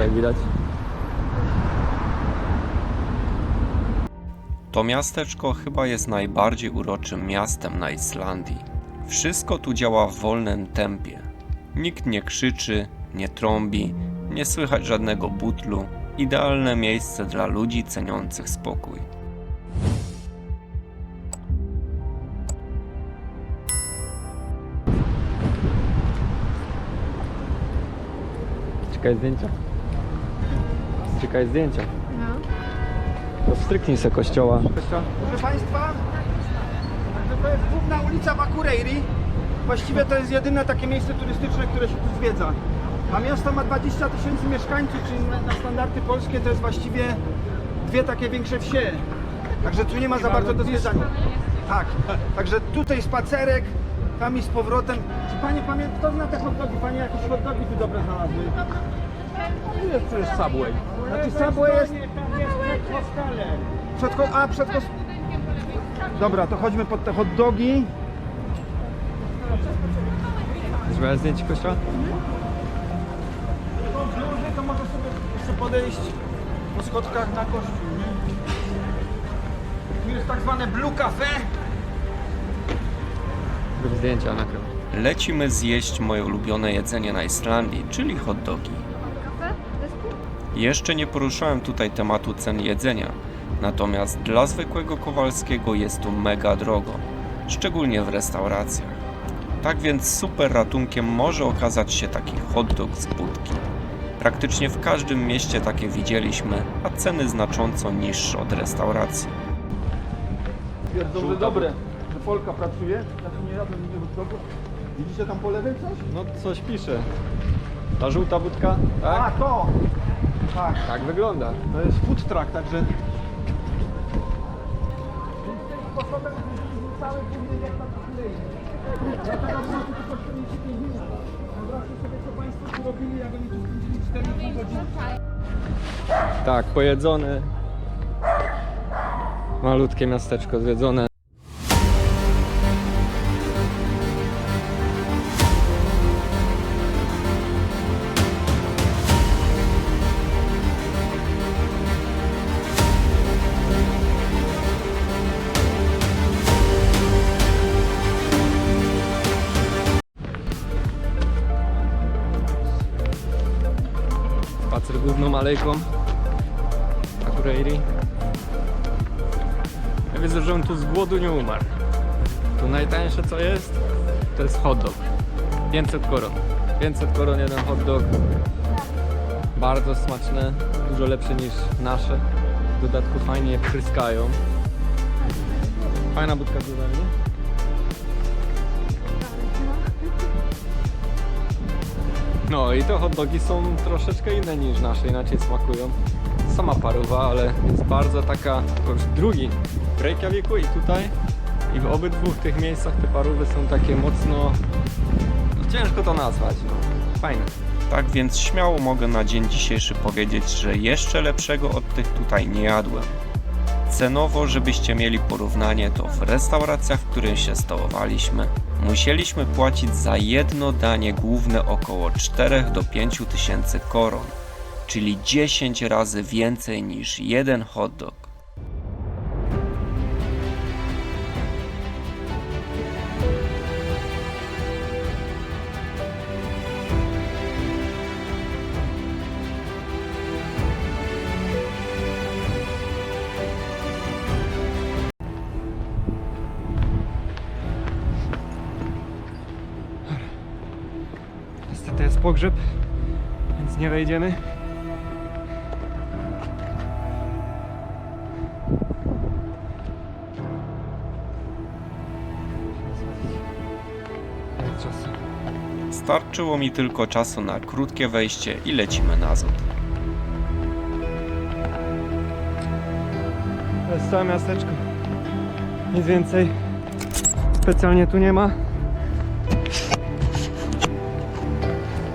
jak widać. To miasteczko chyba jest najbardziej uroczym miastem na Islandii. Wszystko tu działa w wolnym tempie. Nikt nie krzyczy, nie trąbi, nie słychać żadnego butlu. Idealne miejsce dla ludzi ceniących spokój. Czekaj zdjęcia. Czekaj zdjęcia. No. To stryknij se kościoła. Proszę Państwa, także to jest główna ulica Bakureiri. Właściwie to jest jedyne takie miejsce turystyczne, które się tu zwiedza. A miasto ma 20 tysięcy mieszkańców, czyli na, na standardy polskie to jest właściwie dwie takie większe wsie. Także tu nie ma za bardzo do zwiedzania. Tak, także tutaj spacerek, tam i z powrotem. Czy Panie pamięta, kto zna te hot dogi? Panie jakieś hot dogi tu dobre znalazły? Jest przecież Subway. Znaczy Subway jest... Przed, ko- a, przed kos... Dobra, to chodźmy pod te hot dogi. Zrobiłeś zdjęcie kościoła? Dobrze, to może sobie jeszcze podejść po schodkach na kościół, nie? Tu jest tak zwane Blue Cafe. Zdjęcia, nakrył. Lecimy zjeść moje ulubione jedzenie na Islandii, czyli hot dogi. Jeszcze nie poruszałem tutaj tematu cen jedzenia, natomiast dla zwykłego Kowalskiego jest tu mega drogo, szczególnie w restauracjach. Tak więc super ratunkiem może okazać się taki hot dog z budki. Praktycznie w każdym mieście takie widzieliśmy, a ceny znacząco niższe od restauracji. Twierdzą, że dobre, że Polka pracuje. Znaczy nie jadłem nigdy hot dogów. Widzicie tam po lewej coś? No coś pisze. Ta żółta budka? A, Tak? to! Tak, Tak wygląda. to jest food truck, także... Sposobem cały później jak na kolei. Dlatego było tu tylko 45 minut. Wyobraźcie sobie, co Państwo tu robili, jak oni tu spędzili 4 godziny. Tak, pojedzone. Malutkie miasteczko zwiedzone. Spacer główną alejką. Akureyri. Ja widzę, że on tu z głodu nie umarł. Tu najtańsze co jest, to jest hot dog. 500 koron. 500 koron jeden hot dog. Bardzo smaczne, dużo lepsze niż nasze. W dodatku fajnie pryskają. Fajna budka z dodami. No i te hot dogi są troszeczkę inne niż nasze, inaczej smakują. Sama paruwa, ale jest bardzo taka, to już drugi w Reykjaviku i tutaj. I w obydwu tych miejscach te parówy są takie mocno, no ciężko to nazwać, no. Fajne. Tak więc śmiało mogę na dzień dzisiejszy powiedzieć, że jeszcze lepszego od tych tutaj nie jadłem. Cenowo, żebyście mieli porównanie, to w restauracjach, w których się stołowaliśmy, musieliśmy płacić za jedno danie główne około 4 do 5 tysięcy koron, czyli 10 razy więcej niż jeden hot dog. Jest pogrzeb, więc nie wejdziemy. Starczyło mi tylko czasu na krótkie wejście i lecimy nazad. To jest całe miasteczko. Nic więcej specjalnie tu nie ma.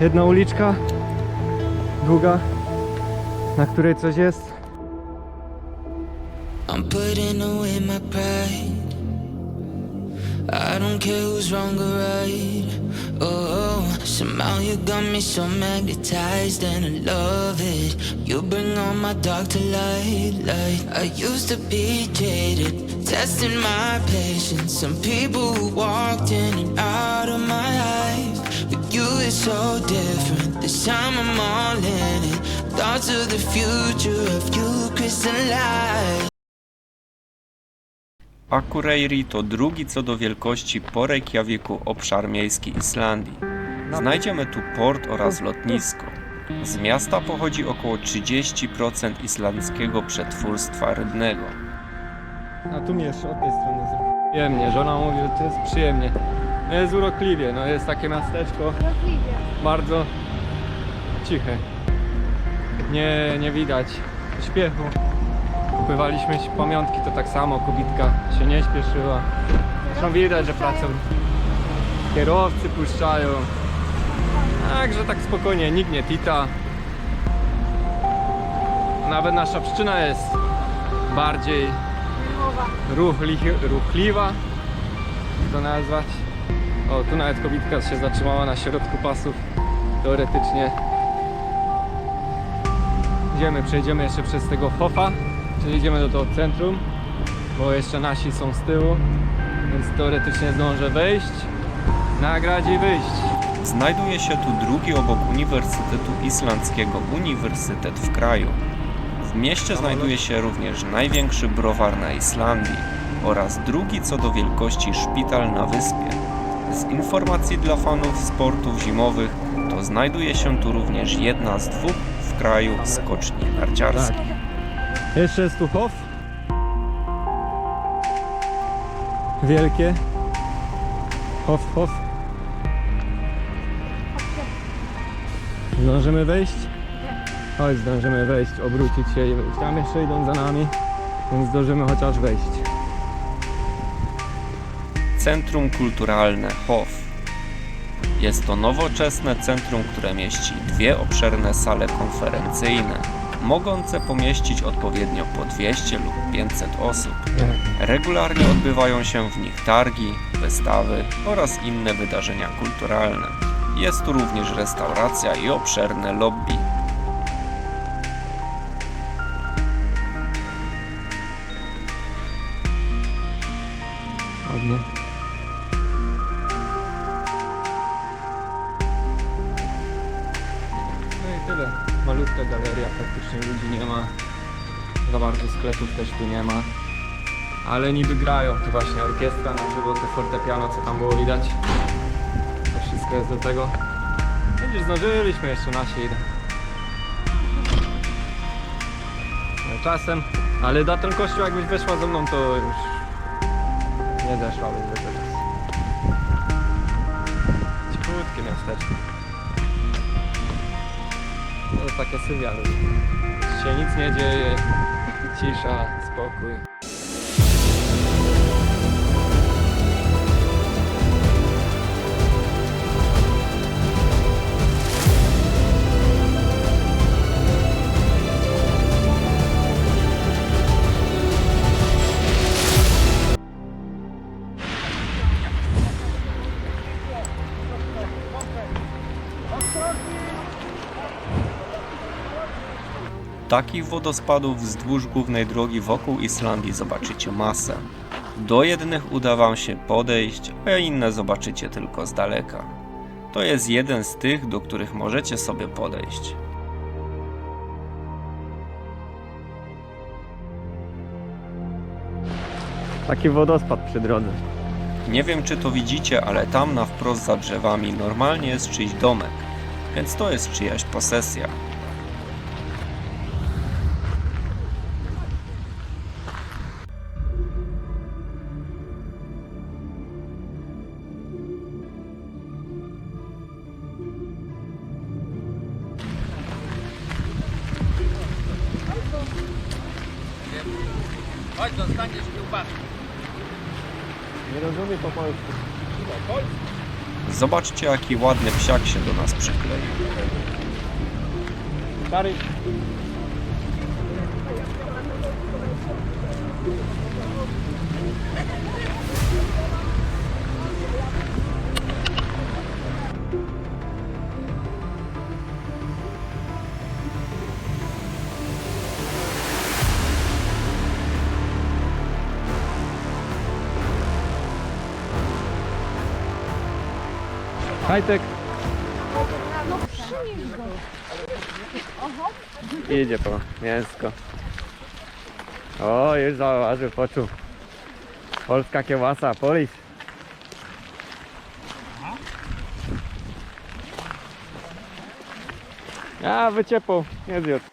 Jedna uliczka, długa, na której coś jest. I'm putting away my pride. I don't care who's wrong or right. Oh, somehow you got me so magnetized and I love it. You bring on my dark to light, light. I used to be jaded, testing my patience. Some people walked in and out of my. With you, it's so different. This time I'm all in it. Thoughts of the future of you crystallize. Akureyri to drugi co do wielkości po Reykjaviku obszar miejski Islandii. Znajdziemy tu port oraz lotnisko. Z miasta pochodzi około 30% islandzkiego przetwórstwa rybnego. A tu mi jeszcze od tej strony zrobię. Przyjemnie, żona mówi, że to jest przyjemnie. No jest urokliwie, no jest takie miasteczko bardzo ciche. Nie, nie widać śpiechu. Kupywaliśmy pamiątki, to tak samo, kobitka się nie śpieszyła. Zresztą widać, że pracą kierowcy puszczają. Także tak spokojnie, nikt nie tita. Nawet nasza pszczyna jest bardziej ruchli, ruchliwa, jak to nazwać. O, tu nawet kobitka się zatrzymała na środku pasów, teoretycznie. Idziemy, przejdziemy jeszcze przez tego Hofa, czyli idziemy do tego centrum, bo jeszcze nasi są z tyłu, więc teoretycznie zdążę wejść, nagrać i wyjść. Znajduje się tu drugi obok Uniwersytetu Islandzkiego uniwersytet w kraju. W mieście znajduje się również największy browar na Islandii oraz drugi co do wielkości szpital na wyspie. Z informacji dla fanów sportów zimowych to znajduje się tu również jedna z dwóch w kraju skoczni narciarskich. Jeszcze jest tu Hof. Wielkie. Hof, Hof. Zdążymy wejść? Chodź, zdążymy wejść, obrócić się i. Tam jeszcze idą za nami, więc zdążymy chociaż wejść. Centrum Kulturalne HOF. Jest to nowoczesne centrum, które mieści dwie obszerne sale konferencyjne, mogące pomieścić odpowiednio po 200 lub 500 osób. Regularnie odbywają się w nich targi, wystawy oraz inne wydarzenia kulturalne. Jest tu również restauracja i obszerne lobby. Ładnie. Za bardzo sklepów też tu nie ma. Ale niby grają tu właśnie orkiestra na żywo, te fortepiano, co tam było widać. To wszystko jest do tego. Będziesz zdążyliśmy jeszcze nasi idą. No, Czasem, ale na ten kościół jakbyś weszła ze mną to już nie zeszłabyś do teraz. Cichutkie miasteczko. No takie sywiale. Się nic nie dzieje. Cisza, spokój. Takich wodospadów wzdłuż głównej drogi wokół Islandii zobaczycie masę. Do jednych uda Wam się podejść, a inne zobaczycie tylko z daleka. To jest jeden z tych, do których możecie sobie podejść. Taki wodospad przy drodze. Nie wiem czy to widzicie, ale tam na wprost za drzewami normalnie jest czyjś domek, więc to jest czyjaś posesja. Rozumie po polsku. Zobaczcie jaki ładny psiak się do nas przykleił. Stary. Hajtek. Idzie po mięsko. O, już zauważył, poczuł. Polska kiełbasa, polis. A, wyciepł, nie zjadł.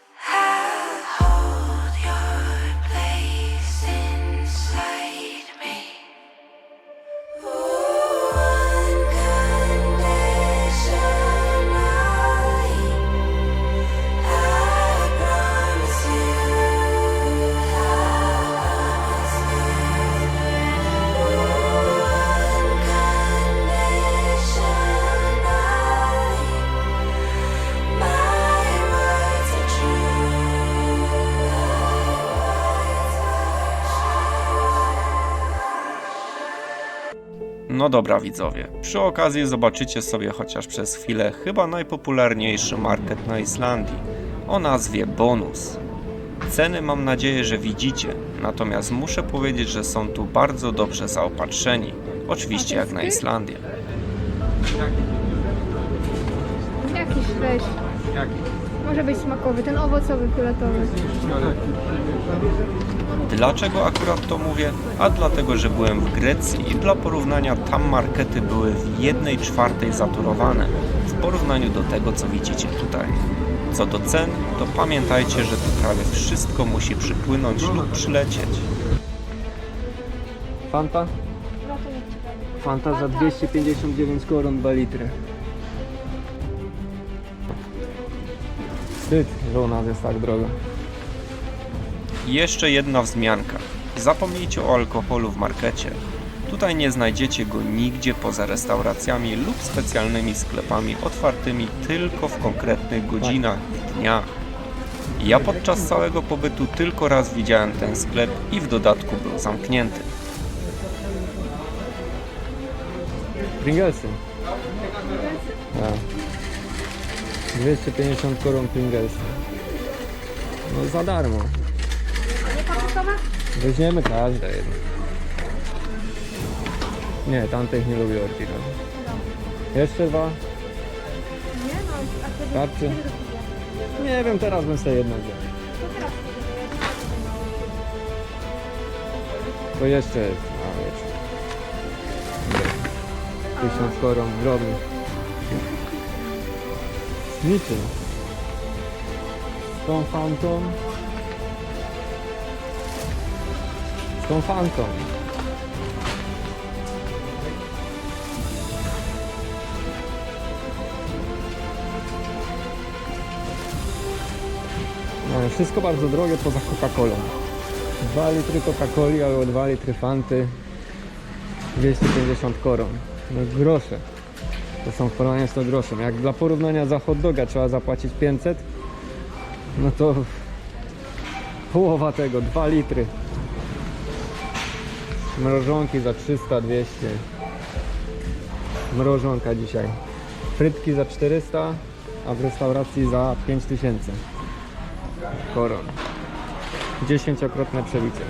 No dobra widzowie, przy okazji zobaczycie sobie chociaż przez chwilę chyba najpopularniejszy market na Islandii o nazwie Bonus. Ceny mam nadzieję, że widzicie, natomiast muszę powiedzieć, że są tu bardzo dobrze zaopatrzeni, oczywiście jak na Islandię. Jaki śleś? Jaki? Może być smakowy, ten owocowy, fioletowy. Dlaczego akurat to mówię? A dlatego, że byłem w Grecji i dla porównania tam markety były w 1 czwartej zaturowane w porównaniu do tego, co widzicie tutaj. Co do cen, to pamiętajcie, że tu prawie wszystko musi przypłynąć lub przylecieć. Fanta? Fanta za 259 koron 2 litry. Wstyd, że u nas jest tak drogo. Jeszcze jedna wzmianka. Zapomnijcie o alkoholu w markecie. Tutaj nie znajdziecie go nigdzie poza restauracjami lub specjalnymi sklepami otwartymi tylko w konkretnych godzinach i dniach. Ja podczas całego pobytu tylko raz widziałem ten sklep i w dodatku był zamknięty. Pringlesy. Tak. 250 koron Pringlesy. No za darmo. Weźmiemy każde jedno. Nie, tamtych nie lubię oryginalnie. Jeszcze dwa? Nie no, a wtedy Starczy? Nie wiem, teraz bym sobie jedno wziął. To jeszcze jest. A, jeszcze. Tysiąc koron drobnych. Niczym. Z tą fantą. Tą fantą. No, wszystko bardzo drogie poza Coca-Colą. 2 litry Coca-Coli albo 2 litry Fanty 250 koron. No grosze. To są w porównaniu z to groszem. Jak dla porównania za hot doga trzeba zapłacić 500, no to połowa tego, 2 litry. Mrożonki za 300, 200. Mrożonka dzisiaj. Frytki za 400, a w restauracji za 5000 koron. Dziesięciokrotne przebicie.